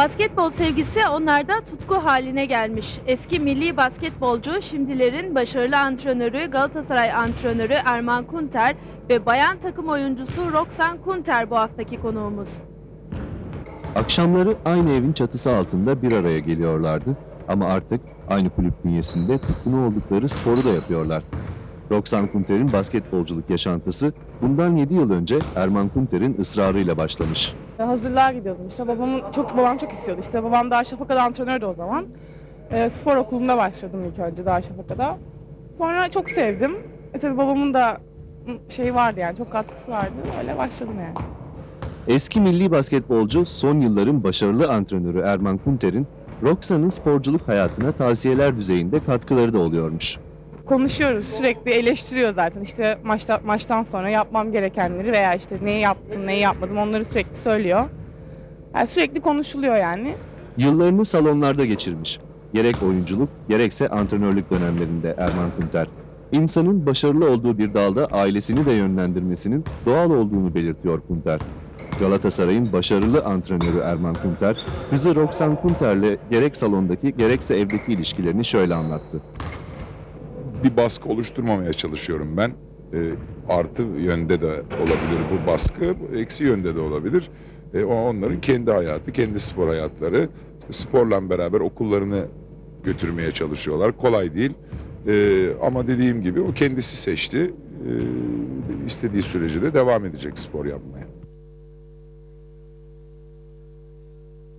Basketbol sevgisi onlarda tutku haline gelmiş. Eski milli basketbolcu, şimdilerin başarılı antrenörü Galatasaray antrenörü Erman Kunter ve bayan takım oyuncusu Roxan Kunter bu haftaki konuğumuz. Akşamları aynı evin çatısı altında bir araya geliyorlardı ama artık aynı kulüp bünyesinde tutkunu oldukları sporu da yapıyorlar. Roxan Kunter'in basketbolculuk yaşantısı bundan 7 yıl önce Erman Kunter'in ısrarıyla başlamış. Hazırlığa gidiyordum işte babamın çok babam çok istiyordu işte babam Darüşşafaka'da antrenördü o zaman. Ee, spor okulunda başladım ilk önce Darüşşafaka'da. Sonra çok sevdim. E tabii babamın da şey vardı yani çok katkısı vardı öyle başladım yani. Eski milli basketbolcu son yılların başarılı antrenörü Erman Kunter'in Roxan'ın sporculuk hayatına tavsiyeler düzeyinde katkıları da oluyormuş. Konuşuyoruz sürekli eleştiriyor zaten işte maçta, maçtan sonra yapmam gerekenleri veya işte neyi yaptım neyi yapmadım onları sürekli söylüyor. Yani sürekli konuşuluyor yani. Yıllarını salonlarda geçirmiş. Gerek oyunculuk gerekse antrenörlük dönemlerinde Erman Kunter. İnsanın başarılı olduğu bir dalda ailesini de yönlendirmesinin doğal olduğunu belirtiyor Kunter. Galatasaray'ın başarılı antrenörü Erman Kunter, kızı Roxan Kunter'le gerek salondaki gerekse evdeki ilişkilerini şöyle anlattı. Bir baskı oluşturmamaya çalışıyorum ben. E, artı yönde de olabilir bu baskı, eksi yönde de olabilir. E, onların kendi hayatı, kendi spor hayatları. İşte sporla beraber okullarını götürmeye çalışıyorlar. Kolay değil. E, ama dediğim gibi o kendisi seçti. E, istediği sürece de devam edecek spor yapmaya.